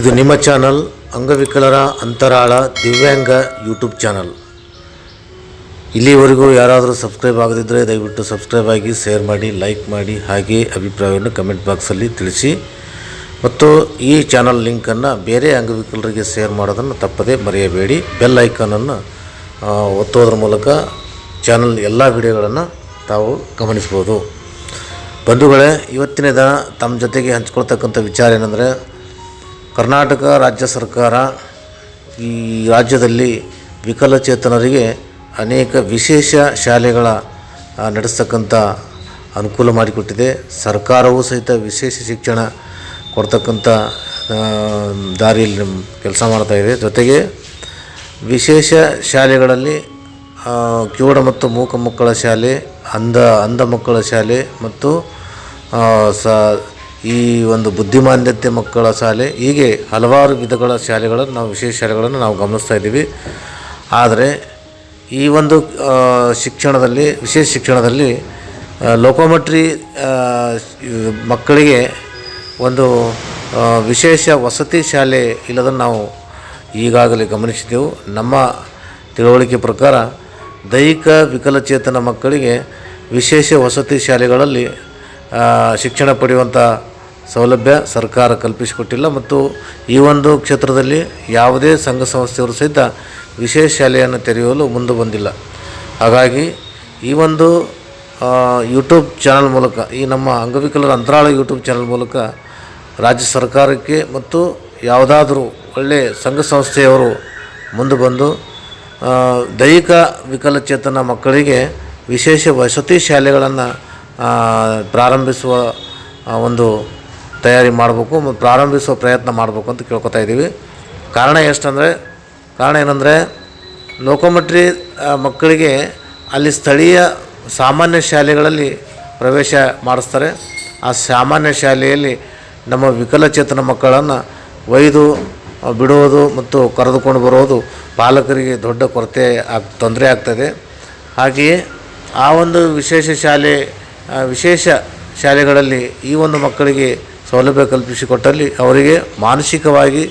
ಇದು ನಿಮ್ಮ ಚಾನಲ್ ಅಂಗವಿಕಲರ ಅಂತರಾಳ ದಿವ್ಯಾಂಗ ಯೂಟ್ಯೂಬ್ ಚಾನಲ್. ಇಲ್ಲಿವರೆಗೂ ಯಾರಾದರೂ ಸಬ್ಸ್ಕ್ರೈಬ್ ಆಗದಿದ್ದರೆ ದಯವಿಟ್ಟು ಸಬ್ಸ್ಕ್ರೈಬ್ ಆಗಿ, ಶೇರ್ ಮಾಡಿ, ಲೈಕ್ ಮಾಡಿ, ಹಾಗೆ ಅಭಿಪ್ರಾಯವನ್ನು ಕಮೆಂಟ್ ಬಾಕ್ಸಲ್ಲಿ ತಿಳಿಸಿ. ಮತ್ತು ಈ ಚಾನಲ್ ಲಿಂಕನ್ನು ಬೇರೆ ಅಂಗವಿಕಲರಿಗೆ ಶೇರ್ ಮಾಡೋದನ್ನು ತಪ್ಪದೇ ಮರೆಯಬೇಡಿ. ಬೆಲ್ ಐಕಾನನ್ನು ಒತ್ತೋದ್ರ ಮೂಲಕ ಚಾನಲ್ ಎಲ್ಲ ವಿಡಿಯೋಗಳನ್ನು ತಾವು ಗಮನಿಸ್ಬೋದು. ಬಂಧುಗಳೇ, ಇವತ್ತಿನ ದಿನ ತಮ್ಮ ಜೊತೆಗೆ ಹಂಚ್ಕೊಳ್ತಕ್ಕಂಥ ವಿಚಾರ ಏನಂದರೆ ಕರ್ನಾಟಕ ರಾಜ್ಯ ಸರ್ಕಾರ ಈ ರಾಜ್ಯದಲ್ಲಿ ವಿಕಲಚೇತನರಿಗೆ ಅನೇಕ ವಿಶೇಷ ಶಾಲೆಗಳ ನಡೆಸ್ತಕ್ಕಂಥ ಅನುಕೂಲ ಮಾಡಿಕೊಟ್ಟಿದೆ. ಸರ್ಕಾರವೂ ಸಹಿತ ವಿಶೇಷ ಶಿಕ್ಷಣ ಕೊಡ್ತಕ್ಕಂಥ ದಾರಿಯಲ್ಲಿ ಕೆಲಸ ಮಾಡ್ತಾಯಿದೆ ಜೊತೆಗೆ ವಿಶೇಷ ಶಾಲೆಗಳಲ್ಲಿ ಕಿವುಡ ಮತ್ತು ಮೂಕ ಮಕ್ಕಳ ಶಾಲೆ, ಅಂಧ ಅಂಧ ಮಕ್ಕಳ ಶಾಲೆ ಮತ್ತು ಸ ಈ ಒಂದು ಬುದ್ಧಿಮಾಂದ್ಯತೆ ಮಕ್ಕಳ ಶಾಲೆ, ಹೀಗೆ ಹಲವಾರು ವಿಧಗಳ ಶಾಲೆಗಳನ್ನು, ನಾವು ವಿಶೇಷ ಶಾಲೆಗಳನ್ನು ನಾವು ಗಮನಿಸ್ತಾ ಇದ್ದೀವಿ. ಆದರೆ ಈ ಒಂದು ಶಿಕ್ಷಣದಲ್ಲಿ, ವಿಶೇಷ ಶಿಕ್ಷಣದಲ್ಲಿ ಲೋಕೋಮೆಟ್ರಿ ಮಕ್ಕಳಿಗೆ ಒಂದು ವಿಶೇಷ ವಸತಿ ಶಾಲೆ ಇಲ್ಲದನ್ನು ನಾವು ಈಗಾಗಲೇ ಗಮನಿಸಿದ್ದೆವು ನಮ್ಮ ತಿಳುವಳಿಕೆ ಪ್ರಕಾರ ದೈಹಿಕ ವಿಕಲಚೇತನ ಮಕ್ಕಳಿಗೆ ವಿಶೇಷ ವಸತಿ ಶಾಲೆಗಳಲ್ಲಿ ಶಿಕ್ಷಣ ಪಡೆಯುವಂಥ ಸೌಲಭ್ಯ ಸರ್ಕಾರ ಕಲ್ಪಿಸಿಕೊಟ್ಟಿಲ್ಲ ಮತ್ತು ಈ ಒಂದು ಕ್ಷೇತ್ರದಲ್ಲಿ ಯಾವುದೇ ಸಂಘ ಸಂಸ್ಥೆಯವರು ಸಹಿತ ವಿಶೇಷ ಶಾಲೆಯನ್ನು ತೆರೆಯಲು ಮುಂದೆ ಬಂದಿಲ್ಲ. ಹಾಗಾಗಿ ಈ ಒಂದು ಯೂಟ್ಯೂಬ್ ಚಾನಲ್ ಮೂಲಕ, ಈ ನಮ್ಮ ಅಂಗವಿಕಲರ ಅಂತರಾಳ ಯೂಟ್ಯೂಬ್ ಚಾನಲ್ ಮೂಲಕ ರಾಜ್ಯ ಸರ್ಕಾರಕ್ಕೆ ಮತ್ತು ಯಾವುದಾದರೂ ಒಳ್ಳೆಯ ಸಂಘ ಸಂಸ್ಥೆಯವರು ಮುಂದೆ ಬಂದು ದೈಹಿಕ ವಿಕಲಚೇತನ ಮಕ್ಕಳಿಗೆ ವಿಶೇಷ ವಸತಿ ಶಾಲೆಗಳನ್ನು ಪ್ರಾರಂಭಿಸುವ ಒಂದು ತಯಾರಿ ಮಾಡಬೇಕು ಮತ್ತು ಪ್ರಾರಂಭಿಸುವ ಪ್ರಯತ್ನ ಮಾಡಬೇಕು ಅಂತ ಕೇಳ್ಕೊತಾ ಇದ್ದೀವಿ. ಕಾರಣ ಎಷ್ಟಂದರೆ, ಕಾರಣ ಏನಂದರೆ, ಲೋಕೋಮೆಟ್ರಿ ಮಕ್ಕಳಿಗೆ ಅಲ್ಲಿ ಸ್ಥಳೀಯ ಸಾಮಾನ್ಯ ಶಾಲೆಗಳಲ್ಲಿ ಪ್ರವೇಶ ಮಾಡಿಸ್ತಾರೆ. ಆ ಸಾಮಾನ್ಯ ಶಾಲೆಯಲ್ಲಿ ನಮ್ಮ ವಿಕಲಚೇತನ ಮಕ್ಕಳನ್ನು ಒಯ್ದು ಬಿಡುವುದು ಮತ್ತು ಕರೆದುಕೊಂಡು ಬರೋದು ಪಾಲಕರಿಗೆ ದೊಡ್ಡ ಕೊರತೆ ಆಗ್, ತೊಂದರೆ ಆಗ್ತದೆ. ಹಾಗೆಯೇ ಆ ಒಂದು ವಿಶೇಷ ಶಾಲೆ ವಿಶೇಷ ಶಾಲೆಗಳಲ್ಲಿ ಈ ಒಂದು ಮಕ್ಕಳಿಗೆ ಸೌಲಭ್ಯ ಕಲ್ಪಿಸಿಕೊಟ್ಟಲ್ಲಿ ಅವರಿಗೆ ಮಾನಸಿಕವಾಗಿ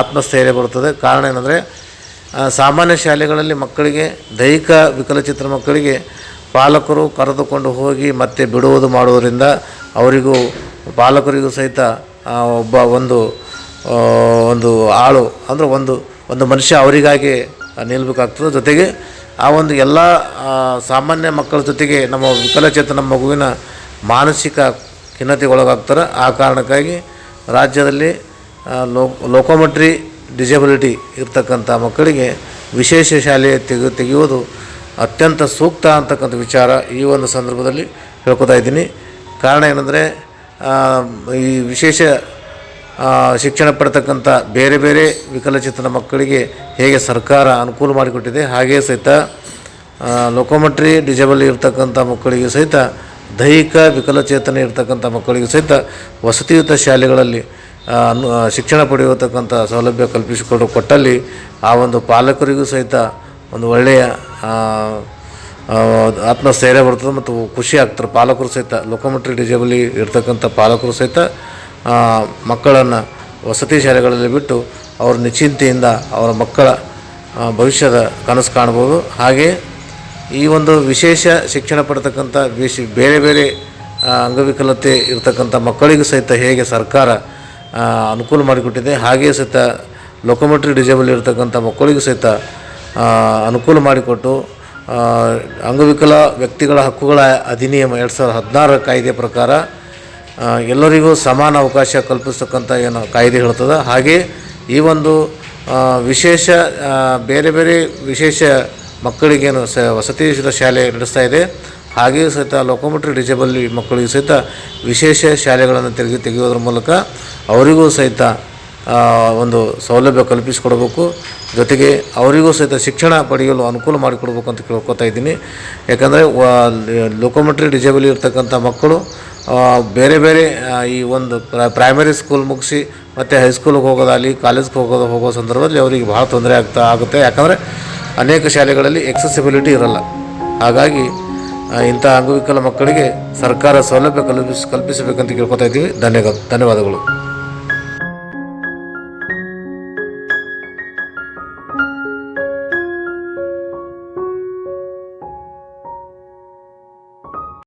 ಆತ್ಮಸ್ಥೈರ್ಯ ಬರುತ್ತದೆ. ಕಾರಣ ಏನಂದರೆ ಸಾಮಾನ್ಯ ಶಾಲೆಗಳಲ್ಲಿ ಮಕ್ಕಳಿಗೆ, ದೈಹಿಕ ವಿಕಲಚಿತ್ರ ಮಕ್ಕಳಿಗೆ ಪಾಲಕರು ಕರೆದುಕೊಂಡು ಹೋಗಿ ಮತ್ತೆ ಬಿಡುವುದು ಮಾಡುವುದರಿಂದ ಅವರಿಗೂ, ಪಾಲಕರಿಗೂ ಸಹಿತ ಒಬ್ಬ ಒಂದು ಒಂದು ಆಳು, ಅಂದರೆ ಒಂದು ಒಂದು ಮನುಷ್ಯ ಅವರಿಗಾಗಿ ನಿಲ್ಲಬೇಕಾಗ್ತದೆ. ಜೊತೆಗೆ ಆ ಒಂದು ಎಲ್ಲ ಸಾಮಾನ್ಯ ಮಕ್ಕಳ ಜೊತೆಗೆ ನಮ್ಮ ವಿಕಲಚೇತನ ಮಗುವಿನ ಮಾನಸಿಕ ಖಿನ್ನತೆಗೆ ಒಳಗಾಗ್ತಾರೆ ಆ ಕಾರಣಕ್ಕಾಗಿ ರಾಜ್ಯದಲ್ಲಿ ಲೋ ಲೋಕೋಮೆಟ್ರಿ ಡಿಸೇಬಿಲಿಟಿ ಇರ್ತಕ್ಕಂಥ ಮಕ್ಕಳಿಗೆ ವಿಶೇಷ ಶಾಲೆ ತೆಗೆ ತೆಗೆಯುವುದು ಅತ್ಯಂತ ಸೂಕ್ತ ಅಂತಕ್ಕಂಥ ವಿಚಾರ ಈ ಒಂದು ಸಂದರ್ಭದಲ್ಲಿ ಹೇಳ್ಕೊತಾ ಇದ್ದೀನಿ. ಕಾರಣ ಏನಂದರೆ ಈ ವಿಶೇಷ ಶಿಕ್ಷಣ ಪಡ್ತಕ್ಕಂಥ ಬೇರೆ ಬೇರೆ ವಿಕಲಚೇತನ ಮಕ್ಕಳಿಗೆ ಹೇಗೆ ಸರ್ಕಾರ ಅನುಕೂಲ ಮಾಡಿಕೊಟ್ಟಿದೆ ಹಾಗೆಯೇ ಸಹಿತ ಲೋಕೋಮೆಟ್ರಿ ಡಿಸೇಬಲ್ ಇರ್ತಕ್ಕಂಥ ಮಕ್ಕಳಿಗೆ ಸಹಿತ ದೈಹಿಕ ವಿಕಲಚೇತನ ಇರತಕ್ಕಂಥ ಮಕ್ಕಳಿಗೆ ಸಹಿತ ವಸತಿಯುತ ಶಾಲೆಗಳಲ್ಲಿ ಶಿಕ್ಷಣ ಪಡೆಯತಕ್ಕಂಥ ಸೌಲಭ್ಯ ಕಲ್ಪಿಸಿಕೊಡು ಕೊಟ್ಟಲ್ಲಿ ಆ ಒಂದು ಪಾಲಕರಿಗೂ ಸಹಿತ ಒಂದು ಒಳ್ಳೆಯ ಆತ್ಮಸ್ಥೈರ್ಯ ಬರ್ತದೆ ಮತ್ತು ಖುಷಿ ಆಗ್ತಾರೆ. ಪಾಲಕರು ಸಹಿತ, ಲೋಕೋಮೆಟ್ರಿ ಡಿಸೇಬಲಿ ಇರ್ತಕ್ಕಂಥ ಪಾಲಕರು ಸಹಿತ ಮಕ್ಕಳನ್ನು ವಸತಿ ಶಾಲೆಗಳಲ್ಲಿ ಬಿಟ್ಟು ಅವ್ರ ನಿಶ್ಚಿಂತೆಯಿಂದ ಅವರ ಮಕ್ಕಳ ಭವಿಷ್ಯದ ಕನಸು ಕಾಣ್ಬೋದು ಹಾಗೆ ಈ ಒಂದು ವಿಶೇಷ ಶಿಕ್ಷಣ ಪಡ್ತಕ್ಕಂಥ ವಿಶ್, ಬೇರೆ ಬೇರೆ ಅಂಗವಿಕಲತೆ ಇರತಕ್ಕಂಥ ಮಕ್ಕಳಿಗೂ ಸಹಿತ ಹೇಗೆ ಸರ್ಕಾರ ಅನುಕೂಲ ಮಾಡಿಕೊಟ್ಟಿದೆ, ಹಾಗೆಯೇ ಸಹಿತ ಲೋಕೋಮೋಟ್ರಿ ಡಿಸೇಬಲ್ ಇರತಕ್ಕಂಥ ಮಕ್ಕಳಿಗೂ ಸಹಿತ ಅನುಕೂಲ ಮಾಡಿಕೊಟ್ಟು ಅಂಗವಿಕಲ ವ್ಯಕ್ತಿಗಳ ಹಕ್ಕುಗಳ ಅಧಿನಿಯಮ ಎರಡು ಸಾವಿರದ ಹದಿನಾರರ ಕಾಯ್ದೆ ಪ್ರಕಾರ ಎಲ್ಲರಿಗೂ ಸಮಾನ ಅವಕಾಶ ಕಲ್ಪಿಸ್ತಕ್ಕಂಥ ಏನು ಕಾಯ್ದೆ ಹೇಳ್ತದೆ. ಹಾಗೆ ಈ ಒಂದು ವಿಶೇಷ ಬೇರೆ ಬೇರೆ ವಿಶೇಷ ಮಕ್ಕಳಿಗೇನು ಸ ವಸತಿ ಶಾಲೆ ನಡೆಸ್ತಾ ಇದೆ. ಹಾಗೆಯೂ ಸಹಿತ ಲೋಕೋಮೋಟ್ರಿ ಡಿಸೇಬಲ್ ಮಕ್ಕಳಿಗೂ ಸಹಿತ ವಿಶೇಷ ಶಾಲೆಗಳನ್ನು ತೆರಿಗೆ ತೆಗೆಯೋದ್ರ ಮೂಲಕ ಅವರಿಗೂ ಸಹಿತ ಒಂದು ಸೌಲಭ್ಯ ಕಲ್ಪಿಸಿಕೊಡಬೇಕು. ಜೊತೆಗೆ ಅವರಿಗೂ ಸಹಿತ ಶಿಕ್ಷಣ ಪಡೆಯಲು ಅನುಕೂಲ ಮಾಡಿಕೊಡ್ಬೇಕು ಅಂತ ಕೇಳ್ಕೊತಾ ಇದ್ದೀನಿ. ಯಾಕಂದರೆ ಲೋಕೋಮೋಟ್ರಿ ಡಿಸೇಬಲ್ ಇರ್ತಕ್ಕಂಥ ಮಕ್ಕಳು ಬೇರೆ ಬೇರೆ ಈ ಒಂದು ಪ್ರೈಮರಿ ಸ್ಕೂಲ್ ಮುಗಿಸಿ ಮತ್ತು ಹೈಸ್ಕೂಲಿಗೆ ಹೋಗೋದಾಗಲಿ ಕಾಲೇಜ್ಗೆ ಹೋಗೋದು, ಹೋಗೋ ಸಂದರ್ಭದಲ್ಲಿ ಅವರಿಗೆ ಭಾಳ ತೊಂದರೆ ಆಗ್ತಾ, ಆಗುತ್ತೆ. ಯಾಕಂದರೆ ಅನೇಕ ಶಾಲೆಗಳಲ್ಲಿ ಎಕ್ಸೆಸಿಬಿಲಿಟಿ ಇರಲ್ಲ. ಹಾಗಾಗಿ ಇಂಥ ಅಂಗವಿಕಲ ಮಕ್ಕಳಿಗೆ ಸರ್ಕಾರ ಸೌಲಭ್ಯ ಕಲ್ಪಿಸ್ ಕಲ್ಪಿಸಬೇಕಂತ ಕೇಳ್ಕೊತಾ ಇದ್ದೀವಿ. ಧನ್ಯವಾದ ಧನ್ಯವಾದಗಳು.